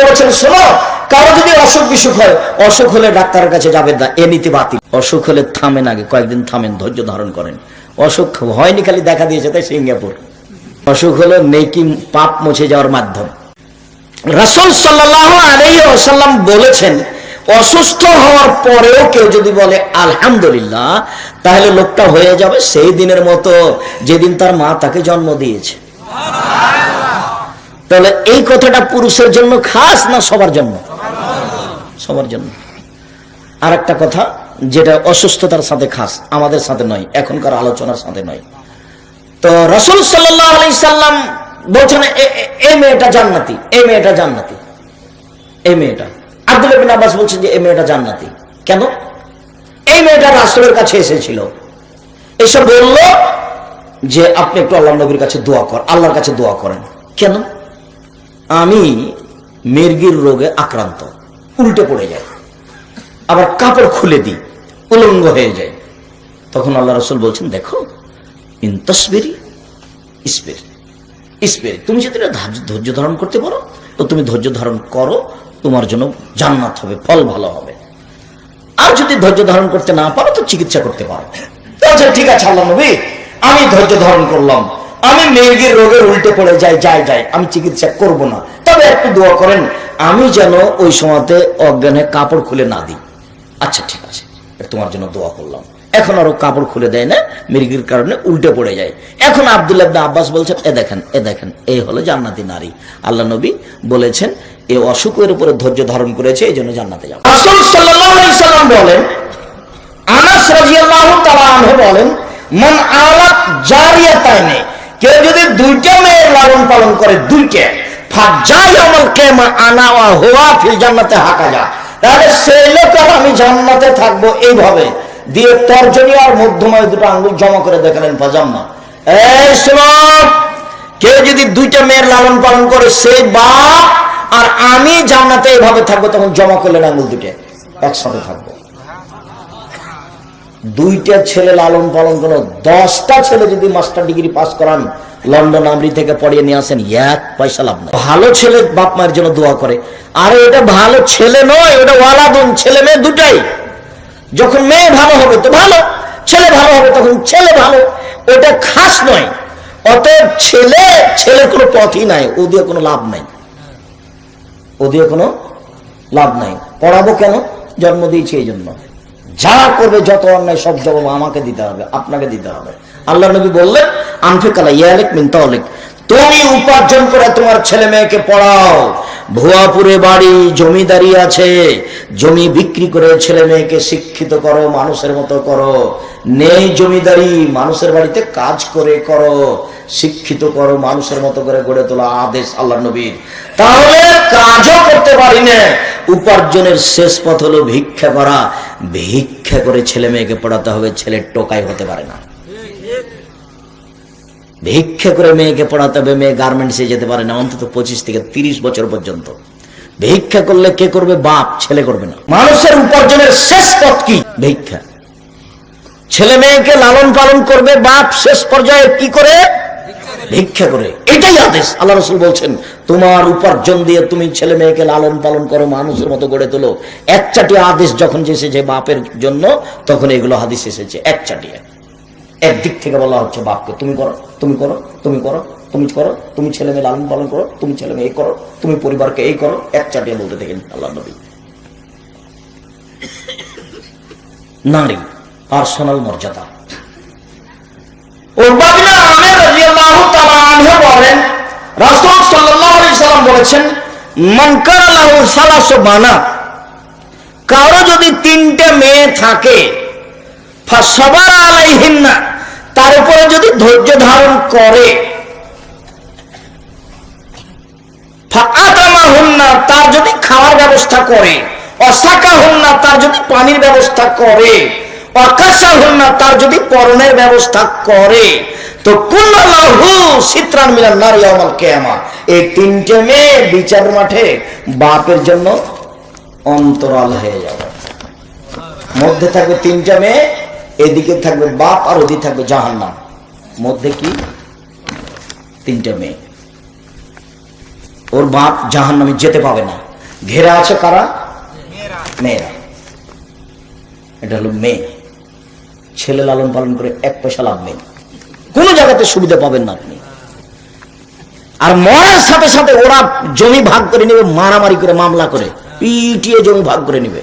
বলেছেন শোনো, কারও যদি অসুখ বিসুখ হয়, অসুখ হলে ডাক্তারের কাছে যাবেন না, এ নীতি বাতিল। অসুখ হলে থামেন আগে, কয়েকদিন থামেন, ধৈর্য ধারণ করেন। অসুখ হয়নি খালি দেখা দিয়েছে, তাই সিঙ্গাপুর। অসুখ হলো নেকি পাপ মুছে যাওয়ার মাধ্যম। রাসুল সাল্লাহ আলাইসাল্লাম বলেছেন, অসুস্থ হওয়ার পরেও কেউ যদি বলে, আলহামদুলিল্লাহ তাহলে লোকটা হয়ে যাবে সেই দিনের মতো, যেদিন তার মা তাকে জন্ম দিয়েছে। তাহলে এই কথাটা পুরুষের জন্য খাস না সবার জন্য? সবার জন্য। আর একটা কথা, যেটা অসুস্থতার সাথে খাস, আমাদের সাথে নয়, এখনকার আলোচনার সাথে নয়। তো রসুল সাল্লাম বলছেন এই মেয়েটা জান্নাতি এই মেয়েটা জান্নাতি এই মেয়েটা। আব্দুল আব্বাস বলছেন যে এই মেয়েটা জান্নাতি। কেন? এই মেয়েটা রাসুলের কাছে এসেছিল। এসে বলল যে, আপনি একটু আল্লাহ নবীর কাছে দোয়া কর, আল্লাহর কাছে দোয়া করেন। কেন? আমি মির্গির রোগে আক্রান্ত, উল্টে পড়ে যায়। আবার কাপড় খুলে দিই, উলঙ্গ হয়ে যায়। তখন আল্লাহ রসুল বলছেন, দেখো, ইন তসবিরি তুমি যদি ধৈর্য ধারণ করতে পারো, তো তুমি ধৈর্য ধারণ করো, তোমার জন্য জান্নাত হবে, ফল ভালো হবে। আর যদি ধৈর্য ধারণ করতে না পারো, তো চিকিৎসা করতে পারো। তো ঠিক আছে, আল্লাহ নবী, আমি ধৈর্য ধারণ করলাম। আমি মেয়েগির রোগের উল্টে পড়ে যাই যাই যাই, আমি চিকিৎসা করব না। তবে একটু দোয়া করেন, আমি যেন ওই সময়তে অজ্ঞানে কাপড় খুলে না দিই। আচ্ছা ঠিক আছে তোমার জন্য দোয়া করলাম। এখন আরও কাপড় খুলে দেয় না, মির্গির কারণে উল্টে পড়ে যায়। এখন আব্দুল্লাহ আব্বাস বলছেন, এ দেখেন এ দেখেন এই হলো জান্নাতি নারী। আল্লাহ নবী বলেছেন, এ অসুখের উপরে ধৈর্য ধারণ করেছে, এই জন্য জান্নাতে যাবে আলাইহি সাল্লাম বলেন, আনাস রাদিয়াল্লাহু তাআলা বলেন, মান আলাত জারিয়াতাইনে। কেউ যদি দুইটা মেয়ের লালন পালন করে, দুইটা আমি জান্নাতে এইভাবে। দুটো জমা করে কেউ যদি দুইটা মেয়ের লালন পালন করে সেই বাপ আর আমি জান্নাতে এইভাবে থাকব, তখন জমা করলেন আঙ্গুল দুটো একসাথে থাকব। দুইটা ছেলে লালন পালন কোন দশটা ছেলে যদি মাস্টার ডিগ্রি পাস করান, লন্ডন, আমরি থেকে পড়িয়ে নিয়ে আসেন, এক পয়সা লাভ নাই। ভালো ছেলে বাপ মায়ের জন্য দোয়া করে। আর এটা ভালো ছেলে নয়, ওটা ওয়ালাদুন ছেলে মেয়ে দুটাই। যখন মেয়ে ভালো হবে তো ভালো, ছেলে ভালো হবে তখন ছেলে ভালো। ওটা খাস নয়, অতএব ছেলে ছেলে কোনো পথই নাই, ও দিয়ে কোনো লাভ নাই। ও দিয়ে কোনো লাভ নাই। পড়াবো কেন? জন্ম দিয়েছি এই জন্য। যা করবে, যত অন্যায় সব জবাব আমাকে দিতে হবে, আপনাকে দিতে হবে। আল্লাহ নবী বললেন, আনফিকালা ইয়ালেক মিনতালেক তুমি উপার্জন করে তোমার ছেলে মেয়েকে পড়াও। ভুয়াপুরে বাড়ি জমিদারি আছে। জমি বিক্রি করে ছেলে মেয়েকে শিক্ষিত করো, মানুষের মতো করো। নেই জমিদারি, মানুষের বাড়িতে কাজ করে করো। শিক্ষিত করো, মানুষের মতো করে গড়ে তোলা আদেশ আল্লাহ নবীর। তাহলে কাজও করতে পারি না। উপার্জনের শেষ পথ হলো ভিক্ষা করা। ভিক্ষা করে ছেলে মেয়েকে পড়াতে হবে, ছেলের টোকাই হতে পারে না। ভিক্ষা করে মেয়েকে পড়াতে হবে, মেয়ে গার্মেন্টসে যেতে পারে না, অন্তত পঁচিশ থেকে তিরিশ বছর পর্যন্ত। ভিক্ষা করলে কে করবে? বাপ, ছেলে করবে না। মানুষের উপার্জনের শেষ পথ কি? ভিক্ষা। ছেলে মেয়েকে লালন পালন করবে, বাপ শেষ পর্যায়ে কি করে? ভিক্ষা করে। এটাই আদেশ, আল্লাহ রসুল বলছেন, তোমার উপার্জন দিয়ে তুমি ছেলে মেয়েকে লালন পালন করো, মানুষের মতো গড়ে তোলো। এক চাটিয়া আদেশ যখন এসেছে বাপের জন্য, তখন এগুলো হাদিস এসেছে এক। চাটিয়া একদিক থেকে বলা হচ্ছে বাপকে তুমি করো। তুমি করো তুমি করো তুমি করো, তুমি ছেলে মেয়ে লালন পালন করো, তুমি ছেলে মেয়ে এই করো, তুমি পরিবারকে এই করো, এক চাটিয়া বলতে দেখেন আল্লাহ নবী। নারী পার্সোনাল মর্যাদা। কারও যদি তিনটে মেয়ে থাকে, ফাসবার আলাইহিন্না তার উপরে যদি ধৈর্য ধারণ করে তার যদি খাওয়ার ব্যবস্থা করে, অসাকাহুন্না, তার যদি পানির ব্যবস্থা করে, অকাশাহুন্না, তার যদি পরনের ব্যবস্থা করে, তো বিচার মাঠে বাপের জন্য অন্তরাল হয়ে যাবে। মধ্যে থাকবে তিনটা মেয়ে এদিকে থাকবে বাপ আর ওদিকে থাকবে জাহান্নাম। মধ্যে কি? তিনটা মেয়ে। ওর বাপ জাহান্নামে যেতে পাবে না। ঘেরা আছে কারা? মেয়েরা। এটা হলো মেয়ে। ছেলে লালন পালন করে এক পয়সা লাভ নেই। কোনো জায়গাতে সুবিধা পাবেন না আপনি। আর মরার সাথে সাথে ওরা জমি ভাগ করে নেবে, মারামারি করে, মামলা করে। পিটিয়ে জমি ভাগ করে নেবে।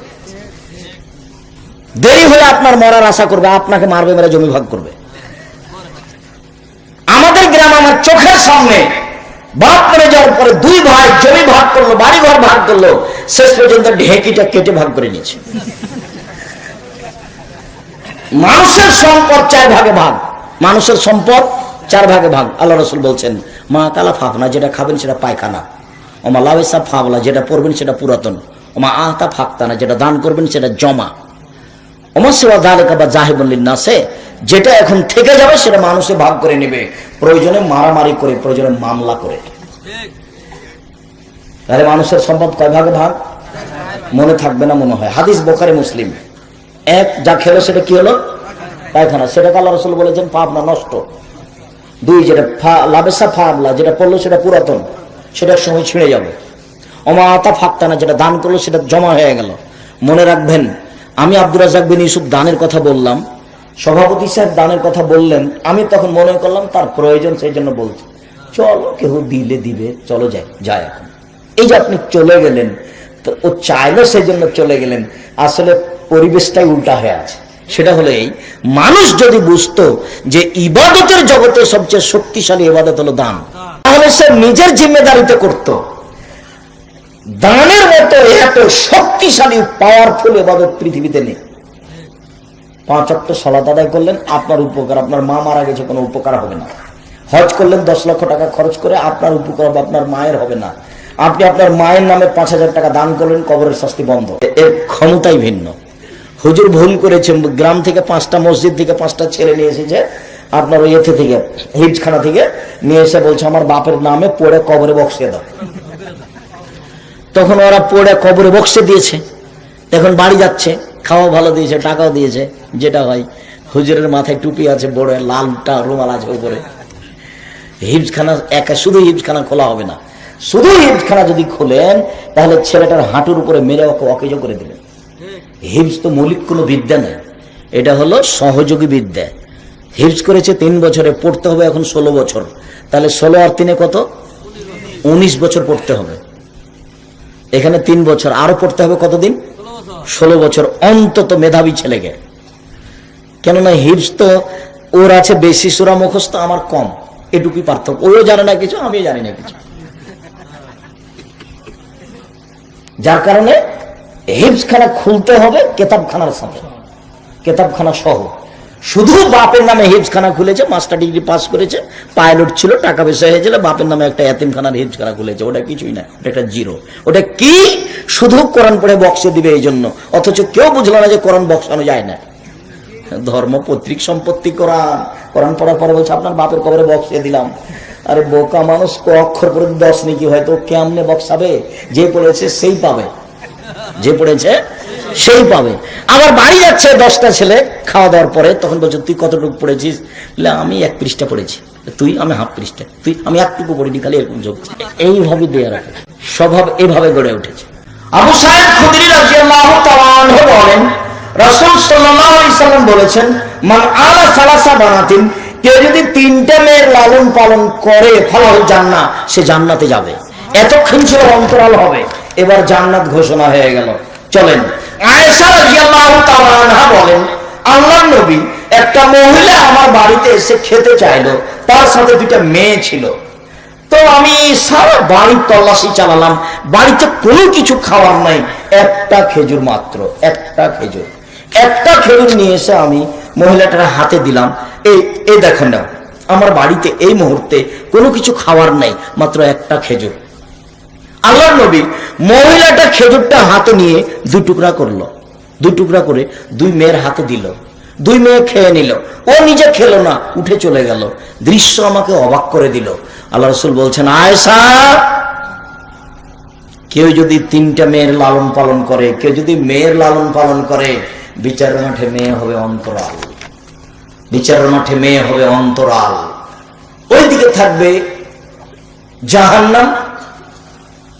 দেরি হলে আপনার মরার আশা করবে, আপনাকে মারবে, মেরে জমি ভাগ করবে। আমাদের গ্রাম আমার চোখের সামনে বাপ করে যাওয়ার পরে দুই ভাই জমি ভাগ করল বাড়ি ঘর ভাগ করল, শেষ পর্যন্ত ঢেকিটা কেটে ভাগ করে নিয়েছে। মানুষের সম্পদ চার ভাগে ভাগ। মানুষের সম্পদ চার ভাগে ভাগ। আল্লাহ রসুল বলছেন, মা কালা ফাফনা, যেটা খাবেন সেটা পায়খানা। ওমা লাভেসা ফাবলা, যেটা পড়বেন সেটা পুরাতন। ওমা আহতা ফাঁকতানা, যেটা দান করবেন সেটা জমা ওমা সেবা দালেকা বা জাহেবুল্লিন যেটা এখন থেকে যাবে সেটা মানুষে ভাগ করে নেবে। প্রয়োজনে মারামারি করে, প্রয়োজনে মামলা করে। তাহলে মানুষের সম্পদ কয় ভাগে ভাগ? মনে থাকবে না, মনে হয়। হাদিস বোখারে, মুসলিম। এক, যা খেলো সেটা কি হলো? পায়খানা। সেটাকে আল্লাহ রসুল বলেছেন, পাবনা নষ্ট। দুই, যেটা লাবেসা ফাবলা, যেটা পড়ল সেটা পুরাতন। সেটা সময় ছিঁড়ে যাবে। অমাতা ফাঁকতানা যেটা দান করল সেটা জমা হয়ে গেল। মনে রাখবেন আমি আব্দুর রাজাক বিন ইউসুফ দানের কথা বললাম, সভাপতি সাহেব দানের কথা বললেন, আমি তখন মনে করলাম তার প্রয়োজন সেই জন্য বলছি। চলো কেউ দিলে দিবে, চলো যাই যায় এখন। এই যে আপনি চলে গেলেন, তো ও চাইলো সেই জন্য চলে গেলেন, আসলে পরিবেশটাই উল্টা হয়ে আছে। সেটা হলো এই, মানুষ যদি বুঝতো যে ইবাদতের জগতে সবচেয়ে শক্তিশালী ইবাদত হলো দান, তাহলে সে নিজের জিম্মেদারিতে করত। দানের মতো এত শক্তিশালী পাওয়ারফুল এবাদত পৃথিবীতে নেই। পাঁচ অক্ট সলাত আদায় করলেন, আপনার উপকার, আপনার মা মারা গেছে, কোনো উপকার হবে না। হজ করলেন, দশ লক্ষ টাকা খরচ করে আপনার উপকার আপনার মায়ের হবে না। আপনি আপনার মায়ের নামে পাঁচ হাজার টাকা দান করলেন, কবরের শাস্তি বন্ধ। এর ক্ষমতাই ভিন্ন। হুজুর ভুল করেছে, গ্রাম থেকে পাঁচটা মসজিদ থেকে পাঁচটা ছেলে নিয়ে এসেছে, আপনার ওই এতে থেকে, হিজখানা থেকে নিয়ে এসে বলছে, আমার বাপের নামে পড়ে কবরে বক্সিয়ে দাও। তখন ওরা পড়ে কবরে বক্সে দিয়েছে। এখন বাড়ি যাচ্ছে খাওয়া ভালো দিয়েছে, টাকাও দিয়েছে, যেটা হয়। হুজুরের মাথায় টুপি আছে, বড় লালটা রুমাল আছে উপরে। হিপসখানা একা শুধু হিপসখানা খোলা হবে না। শুধু হিপসখানা যদি খোলেন, তাহলে ছেলেটার হাঁটুর উপরে মেরে ওকে অকেজ করে দিলেন হিপস তো মৌলিক কোনো বিদ্যা নেই। এটা হলো সহযোগী বিদ্যা। হিপস করেছে তিন বছরে, পড়তে হবে এখন ষোলো বছর। তাহলে ষোলো আর তিনে কত? উনিশ বছর পড়তে হবে। এখানে তিন বছর। আরও পড়তে হবে কতদিন? ষোলো বছর। অন্তত মেধাবী ছেলেকে। কেননা হিপস তো, ওর আছে বেশি সুরা মুখস্থ, আমার কম। এটুকুই পার্থক্য। ওও জানে না কিছু, আমিও জানি না কিছু। যার কারণে হিপসখানা খুলতে হবে, কেতাবখানার সাথে কেতাবখানা সহ। শুধু বাপের নামে হিপসখানা খুলেছে মাস্টার ডিগ্রি পাস করেছে পাইলট ছিল, টাকা পয়সা হয়েছিল বাপের নামে একটা এতিমখানার হিপসখানা খুলেছে, ওটা কিছুই না, ওটা একটা জিরো। ওটা কি? শুধু কোরআন পড়ে বক্সে দিবে এই জন্য, অথচ কেউ বুঝলো না যে কোরআন বক্সানো যায় না। ধর্ম পত্রিক সম্পত্তি, কোরআন। কোরআন পড়ার পরে বলছে, আপনার বাপের কবরে বক্সে দিলাম। আরে বোকা মানুষ, ক অক্ষর পরে দশ নাকি, হয়তো কেমনে বক্সাবে? যে পড়েছে সেই পাবে। যে পড়েছে সেই পাবে। আবার বাড়ি যাচ্ছে দশটা ছেলে, খাওয়া দাওয়ার পরে, তখন বলছে, তুই কতটুকু পড়েছিস? আমি এক পৃষ্ঠা পড়েছি। তুই? আমি হাফ পৃষ্ঠা। তুই? আমি একটুকু পড়িনি, খালি এরকম যোগ। এইভাবে দেয়া রাখে। স্বভাব এভাবে গড়ে উঠেছে। আবু সাহেব খুদরি বলেন সাল্লাম বলেছেন, মান আলা সালাসা বানাতিন, কেউ যদি তিনটা মেয়ের লালন পালন করে ফলাল জান্নাত, সে জান্নাতে যাবে। এতক্ষণ ছিল অন্তরাল হবে, এবার জান্নাত ঘোষণা হয়ে গেল। চলেন বলেন, আল্লাহর নবী একটা মহিলা আমার বাড়িতে এসে খেতে তার সাথে মেয়ে ছিল। তো আমি সারা বাড়ির তল্লাশি চালালাম। বাড়িতে কোনো কিছু খাওয়ার নাই। একটা খেজুর মাত্র, একটা খেজুর। একটা খেজুর নিয়ে এসে আমি মহিলাটার হাতে দিলাম। এই এই দেখেন না, আমার বাড়িতে এই মুহূর্তে কোনো কিছু খাওয়ার নাই, মাত্র একটা খেজুর। আল্লাহ নবী মহিলাটা খেজুরটা হাতে নিয়ে দুই টুকরা করল। দুই টুকরা করে দুই মেয়ের হাতে দিল। দুই মেয়ে খেয়ে নিল। ও নিজে খেলো না, উঠে চলে গেল। দৃশ্য আমাকে অবাক করে দিল। আল্লাহ রসুল বলছেন আয়সা কেউ যদি তিনটা মেয়ের লালন পালন করে, কেউ যদি মেয়ের লালন পালন করে, বিচারের মাঠে মেয়ে হবে অন্তরাল। বিচারের মাঠে মেয়ে হবে অন্তরাল। ওইদিকে থাকবে জাহান্নাম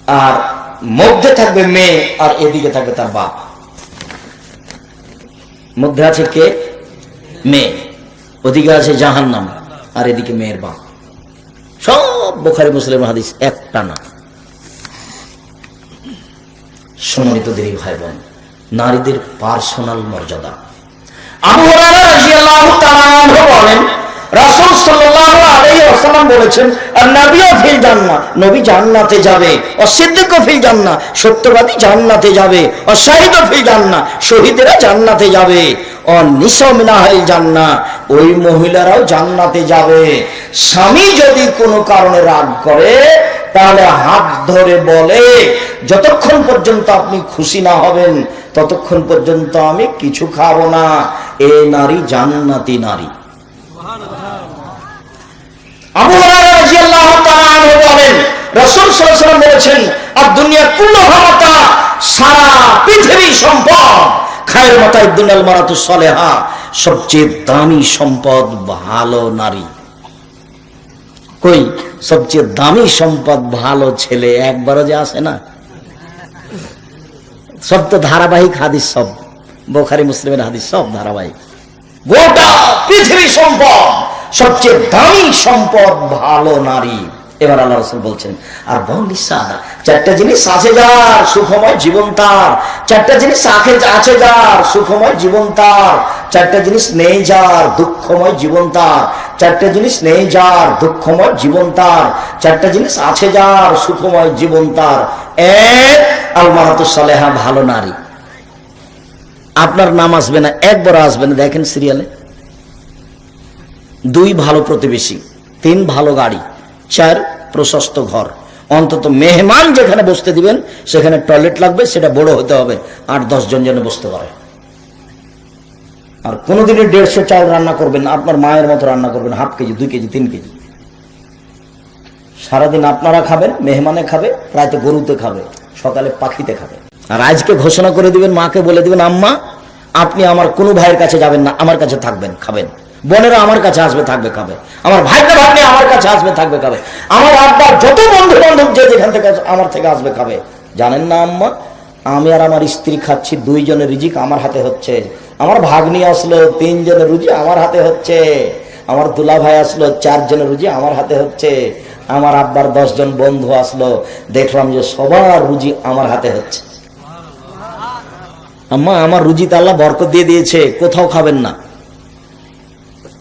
আর মধ্যে থাকবে মেয়ে আর এদিকে থাকবে তার বাপ। মধ্যে আছে কে? মেয়ে। ওদিকে আছে জাহান্নাম আর এদিকে মেয়ের বাপ। সব বোখারি, মুসলিম হাদিস একটা না সম্মানিত দেরি ভাই বোন নারীদের পার্সোনাল মর্যাদা। আবু বলেন রাসূল ওয়াসাল্লাম বলেছেন, আর নবীও ফিল নবী জান্নাতে যাবে ও সিদ্দিকও ফিল জান্নাহ, সত্যবাদী জান্নাতে যাবে ও শাহিদও ফিল জান্নাহ, শহীদেরা জান্নাতে যাবে নিসা ওই মহিলারাও জান্নাতে যাবে। স্বামী যদি কোনো কারণে রাগ করে, তাহলে হাত ধরে বলে, যতক্ষণ পর্যন্ত আপনি খুশি না হবেন, ততক্ষণ পর্যন্ত আমি কিছু খাব না। এ নারী জান্নাতি নারী। সবচেয়ে দামি সম্পদ ভালো নারী। কই, সবচেয়ে দামি সম্পদ ভালো ছেলে একবারও যে আসে না? সব তো ধারাবাহিক হাদিস সব, বোখারি, মুসলিমের হাদিস সব ধারাবাহিক। গোটা পৃথিবী সম্পদ। সবচেয়ে দামি সম্পদ ভালো নারী। এবার আল্লাহ রসুল বলছেন, আর বন্দিসা চারটা জিনিস আছে যার, সুখময় জীবন তার। চারটা জিনিস আছে আছে যার, সুখময় জীবন তার। চারটা জিনিস নেই যার, দুঃখময় জীবন তার। চারটা জিনিস নেই যার, দুঃখময় জীবন তার। চারটা জিনিস আছে যার, সুখময় জীবন তার। এক আলমারাতুস সালেহা, ভালো নারী। আপনার নাম আসবে না একবার আসবে না। দেখেন সিরিয়ালে দুই ভালো প্রতিবেশী, তিন ভালো গাড়ি, চার প্রশস্ত ঘর। অন্তত মেহমান যেখানে বসতে দিবেন, সেখানে টয়লেট লাগবে, সেটা বড় হতে হবে, আট দশ জন যেন বসতে পারে। আর কোনোদিনই দেড়শো চাল রান্না করবেন আপনার মায়ের মতো রান্না করবেন, হাফ কেজি, দুই কেজি, তিন কেজি। সারাদিন আপনারা খাবেন, মেহমানে খাবে, রাতে গরুতে খাবে, সকালে পাখিতে খাবে। আর আজকে ঘোষণা করে দিবেন, মাকে বলে দিবেন, আম্মা, আপনি আমার কোনো ভাইয়ের কাছে যাবেন না, আমার কাছে থাকবেন, খাবেন। বোনেরা আমার কাছে আসবে, থাকবে খাবে আমার ভাইটা ভাগ্নে আমার কাছে আসবে, থাকবে খাবে আমার আব্বার যত বন্ধু বান্ধব যে যেখান থেকে আমার থেকে আসবে খাবে জানেন না আম্মা? আমি আর আমার স্ত্রী খাচ্ছি, দুইজনের রিজিক আমার হাতে হচ্ছে। আমার ভাগ্নি আসলো, তিনজনের রুজি আমার হাতে হচ্ছে। আমার দুলা ভাই আসলো, চারজনের রুজি আমার হাতে হচ্ছে। আমার আব্বার দশজন বন্ধু আসলো, দেখলাম যে সবার রুজি আমার হাতে হচ্ছে। আম্মা, আমার রুজিতে আল্লাহ বরকত দিয়ে দিয়েছে, কোথাও খাবেন না।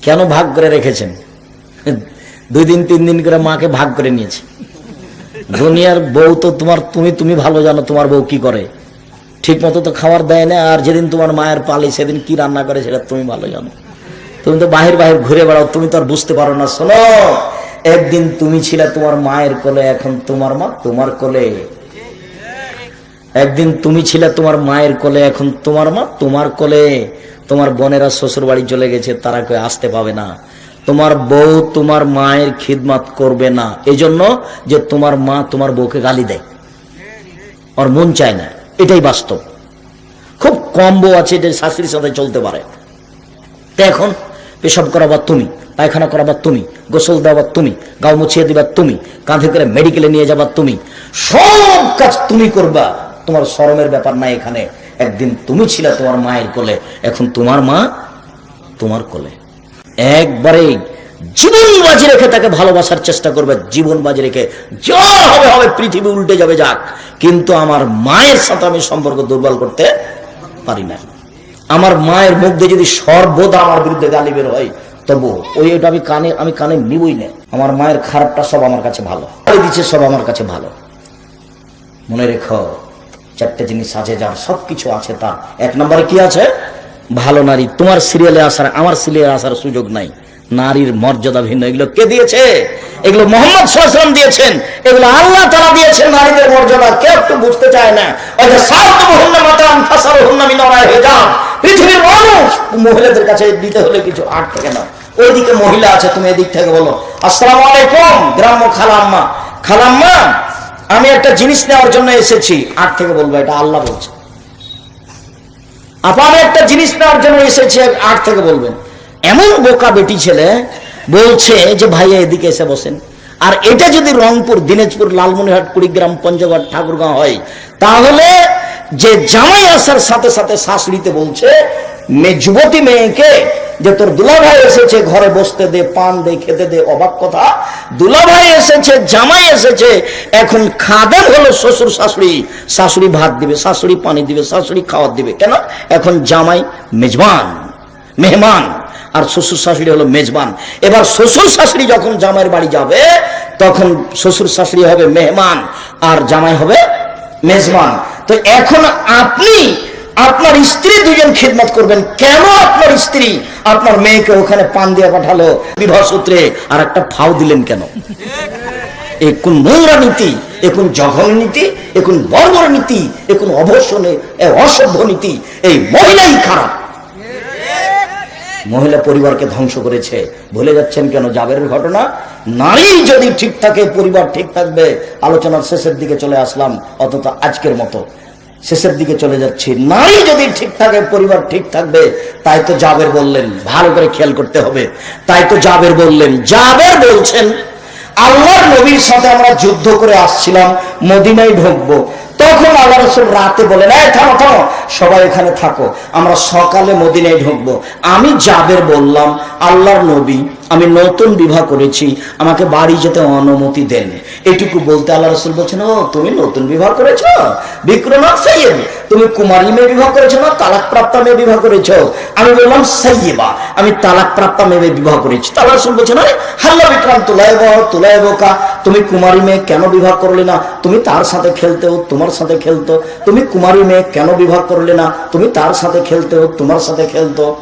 কেন ভাগ করে রেখেছেন? দুই দিন, তিন দিন করে মাকে ভাগ করে নিয়েছে। দুনিয়ার বউ তো তোমার, তুমি তুমি ভালো জানো তোমার বউ কি করে। ঠিক মতো তো খাবার দেয় না, আর যেদিন তোমার মায়ের পালি, সেদিন কি রান্না করে সেটা তুমি ভালো জানো। তুমি তো বাহির বাহির ঘুরে বেড়াও, তুমি তো আর বুঝতে পারো না। শোনো, একদিন তুমি ছিলে তোমার মায়ের কোলে, এখন তোমার মা তোমার কোলে। একদিন তুমি ছিলে তোমার মায়ের কোলে, এখন তোমার মা তোমার কোলে। তোমার বোনেরা শ্বশুর বাড়ি চলে গেছে, তারা কেউ আসতে পাবে না। তোমার বউ তোমার মায়ের খিদমাত করবে না। এজন্য যে তোমার মা তোমার বউকে গালি দেয়। ওর মন চায় না। এটাই বাস্তব। খুব কম বউ আছে যে শাশুড়ির সাথে চলতে পারে। তো এখন পেশাব করাবার তুমি, পায়খানা করাবার তুমি, গোসল দেওয়ার তুমি, গাও মুছিয়ে দিবার তুমি, কাঁধে করে মেডিকেলে নিয়ে যাবার তুমি, সব কাজ তুমি করবা। তোমার শরমের ব্যাপার নাই এখানে। একদিন তুমি ছিলে তোমার মায়ের কোলে, এখন তোমার মা তোমার কোলে। একবারে জীবন বাজি রেখে তাকে ভালোবাসার চেষ্টা করবে, জীবন বাজি রেখে যা হবে হবে পৃথিবী উল্টে যাবে যাক। কিন্তু আমার মায়ের সাথে আমি সম্পর্ক দুর্বল করতে পারি না। আমার মায়ের মুখ দিয়ে যদি সর্বদা আমার বিরুদ্ধে গালি বের হয়, তবু ওই ওটা আমি কানে আমি কানে নিবই না। আমার মায়ের খারাপটা সব আমার কাছে ভালো। দিচ্ছে সব আমার কাছে ভালো। মনে রেখো চারটে জিনিস আছে, যার সবকিছু আছে তার এক নম্বরে কি আছে? ভালো নারী। তোমার সিরিয়ালে আসার, আমার সিরিয়ালে আসার সুযোগ নাই। নারীর মর্যাদা ভিন্ন। এগুলো কে দিয়েছে? এগুলো মোহাম্মদ সাল্লাম দিয়েছেন। এগুলো আল্লাহ তারা দিয়েছেন নারীদের মর্যাদা। কেউ একটু বুঝতে চায় না। পৃথিবীর মানুষ মহিলাদের কাছে দিতে হলে কিছু আট থেকে না। ওইদিকে মহিলা আছে, তুমি এদিক থেকে বলো। আসসালামু আলাইকুম, গ্রাম্য খালাম্মা। খালাম্মা আমি একটা জিনিস নেওয়ার জন্য এসেছি। আট থেকে বলব, এটা আল্লাহ বলছে। আপা, আমি একটা জিনিস নেওয়ার জন্য এসেছি আট থেকে বলবেন। এমন বোকা বেটি ছেলে বলছে যে, ভাইয়া, এদিকে এসে বসেন। আর এটা যদি রংপুর, দিনাজপুর, লালমনিরহাট, কুড়িগ্রাম, পঞ্চগড়, ঠাকুরগাঁও হয়, তাহলে যে জামাই আসার সাথে সাথে শাশুড়িতে বলছে যুবতী মেয়েকে যে তোর দুলাভাই এসেছে, ঘরে বসতে দে, পান দে, খেতে দে, অবাক কথা। দুলাভাই এসেছে, জামাই এসেছে, এখন খাদেম হলো শ্বশুর শাশুড়ি। শাশুড়ি ভাত দিবে, শাশুড়ি পানি দিবে, শাশুড়ি খাওয়ার দিবে। কেন? এখন জামাই মেজবান, মেহমান, আর শ্বশুর শাশুড়ি হলো মেজবান। এবার শ্বশুর শাশুড়ি যখন জামাইয়ের বাড়ি যাবে, তখন শ্বশুর শাশুড়ি হবে মেহমান, আর জামাই হবে মেজবান। তো এখন আপনি আপনার স্ত্রী দুজন খিদমত করবেন। কেন আপনার স্ত্রী? আপনার মেয়েকে ওখানে পান দিয়ে পাঠালো। বিবাহ সূত্রে আর একটা ফাও দিলেন কেন? এ কোন নোংরা নীতি এ কোন জঘন্য নীতি এ কোন বর্বর নীতি এ কোন অবসনে অসভ্য নীতি, এই মহিলাই খারাপ। মহিলা পরিবারকে ধ্বংস করেছে। ভুলে যাচ্ছেন কেন? জাবেরের ঘটনা? নারী যদি ঠিক থাকে, পরিবার ঠিক থাকবে। আলোচনার শেষের দিকে চলে আসলাম অন্তত আজকের মতো। শেষের দিকে চলে যাচ্ছি। নারী যদি ঠিক থাকে, পরিবার ঠিক থাকবে, তাই তো জাবের বললেন, ভালো করে খেয়াল করতে হবে। তাই তো জাবের বললেন, জাবের বলছেন, আল্লাহর নবীর সাথে আমরা যুদ্ধ করে আসছিলাম, মদিনায় ঢুকবো। তখন আল্লাহ রসুল রাতে বলেন, এই থামো থামো, সবাই এখানে থাকো, আমরা সকালে মদিনায় ঢুকবো। আমি জাবের বললাম, আল্লাহর নবী, আমি নতুন বিবাহ করেছি, আমাকে বাড়ি যেতে অনুমতি দেন। এটুকু বলতে আল্লাহ রসুল বলছেন, ও, তুমি নতুন বিবাহ করেছ? বিক্রমা সাইয়েব তুমি কুমারী মেয়ে বিবাহ করেছ না তালাক প্রাপ্তা মেয়ে বিবাহ করেছ? আমি বললাম, সাইয়েবা। আমি তালাক প্রাপ্তা মেয়ে বিবাহ করেছি। আল্লাহ রসুল বলছেন, আরে, হাল্লা বিক্রম তুলাইব তুলাইব কা তুমি কুমারী মেয়ে কেন বিবাহ করলে না? তুমি তার সাথে খেলতেও তোমার সাথে খেলতো। তুমি কুমারী মেয়ে কেন বিবাহ করলে না? তুমি তার সাথে খেলতেও তোমার সাথে খেলতো।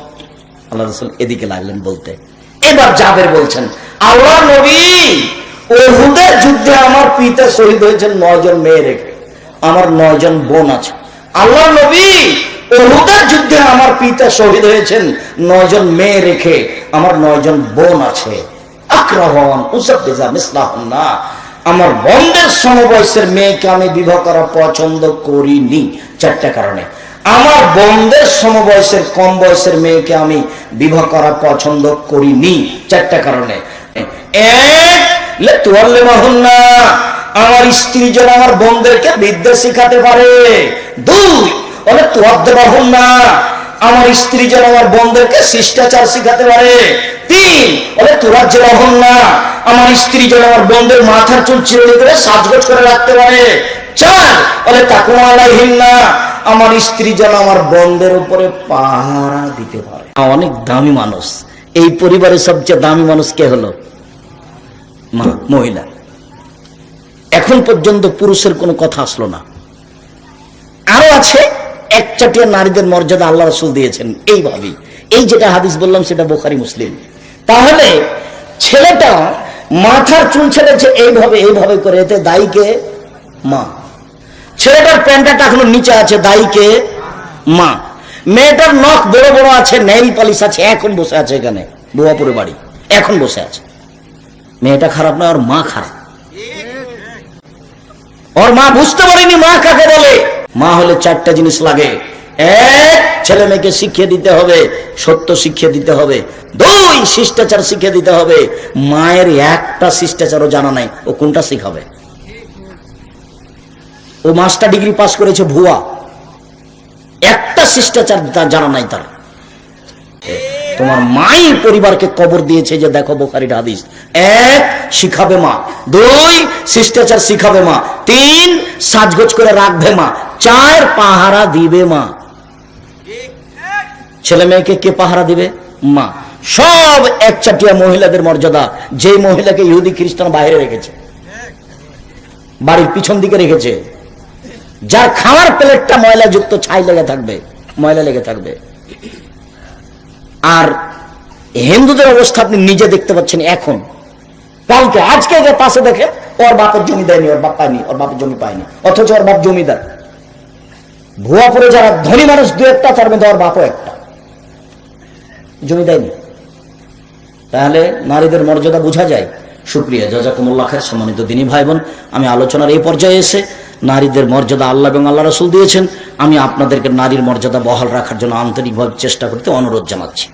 আল্লাহ রসুল এদিকে লাগলেন বলতে। এবার জাবের বলছেন, আল্লাহ নবী ওহুদের যুদ্ধে আমার পিতা শহীদ হয়েছেন নয়জন মেয়ে রেখে আমার নয়জন বোন আছে। আল্লাহ নবী ওহুদের যুদ্ধে আমার পিতা শহীদ হয়েছেন নয়জন মেয়ে রেখে আমার নয়জন বোন আছে। আমার বন্ধের সমবয়সের মেয়েকে আমি বিবাহ করা পছন্দ করিনি চারটা কারণে। আমার বন্ধের সমবয়সের কম বয়সের মেয়েকে আমি বিবাহ করা পছন্দ করিনি চারটা কারণে। এক আমার স্ত্রী যেন আমার বোনদেরকে বিদ্যা শিখাতে পারে। দুই বলে তুয়াদ্দে না আমার স্ত্রী যেন আমার বোনদেরকে শিষ্টাচার শিখাতে পারে। তিন বলে তোরা যে না আমার স্ত্রী যেন আমার বোনদের মাথার চুল চিরুনি করে সাজগোজ করে রাখতে পারে। চার বলে তাকুমা না আমার স্ত্রী যেন আমার বন্ধের উপরে পাহারা দিতে পারে। অনেক দামি মানুষ। এই পরিবারের সবচেয়ে দামি মানুষ কে হলো? মহিলা। এখন পর্যন্ত পুরুষের কোনো কথা আসলো না। আরও আছে এক চাটিয়া নারীদের মর্যাদা আল্লাহ রসুল দিয়েছেন, এইভাবেই। এই যেটা হাদিস বললাম, সেটা বোখারি, মুসলিম। তাহলে ছেলেটা মাথার চুল ছেড়েছে, এইভাবে এইভাবে করে, এতে দায়ীকে মা। ছেলেটার প্যান্টাটা এখনও নিচে আছে দায়ীকে মা। মেয়েটার নখ বড় বড় আছে, নেইল পালিশ আছে, এখন বসে আছে এখানে বুয়াপুরে বাড়ি, এখন বসে আছে। মেয়েটা খারাপ না ওর মা খারাপ। ওর মা বুঝতে পারেনি মা কাকে বলে। মা হলে চারটা জিনিস লাগে। এক, ছেলে মেয়েকে শিখিয়ে দিতে হবে, সত্য শিখিয়ে দিতে হবে। দুই, শিষ্টাচার শিখিয়ে দিতে হবে। মায়ের একটা শিষ্টাচারও জানা নাই, ও কোনটা শিখাবে? ও মাস্টার ডিগ্রি পাস করেছে ভুয়া। একটা শিষ্টাচার জানা নাই তার। তোমার মাই পরিবারকে কবর দিয়েছে যে দেখো বোখারির হাদিস। এক, শিখাবে মা। দুই, শিষ্টাচার শিখাবে মা। তিন, সাজগোজ করে রাখবে মা। চার, পাহারা দিবে মা। ছেলে মেয়েকে কে পাহারা দিবে? মা। সব একচাটিয়া মহিলাদের মর্যাদা। যে মহিলাকে ইহুদি খ্রিস্টান বাইরে রেখেছে, বাড়ির পিছন দিকে রেখেছে, যার খাওয়ার প্লেটটা ময়লা যুক্ত ছাই লেগে থাকবে, ময়লা লেগে থাকবে। আর হিন্দুদের অবস্থা আপনি নিজে দেখতে পাচ্ছেন এখন। কালকে আজকে যে পাশে দেখে, ওর বাপের জমি দেয়নি, ওর বাপ পায়নি, ওর বাপের জমি পায়নি, অথচ ওর বাপ জমিদার। ভুয়াপুরে যারা ধনী মানুষ, দু একটা তার মধ্যে ওর বাপও একটা। জমি দেয়নি। তাহলে নারীদের মর্যাদা বোঝা যায়। সুপ্রিয়া, জাজাকুমুল্লাহ খায় সম্মানিত দিনী ভাই বোন আমি আলোচনার এই পর্যায়ে এসে নারীদের মর্যাদা আল্লাহ এবং আল্লাহ রসুল দিয়েছেন। আমি আপনাদেরকে নারীর মর্যাদা বহাল রাখার জন্য আন্তরিকভাবে চেষ্টা করতে অনুরোধ জানাচ্ছি।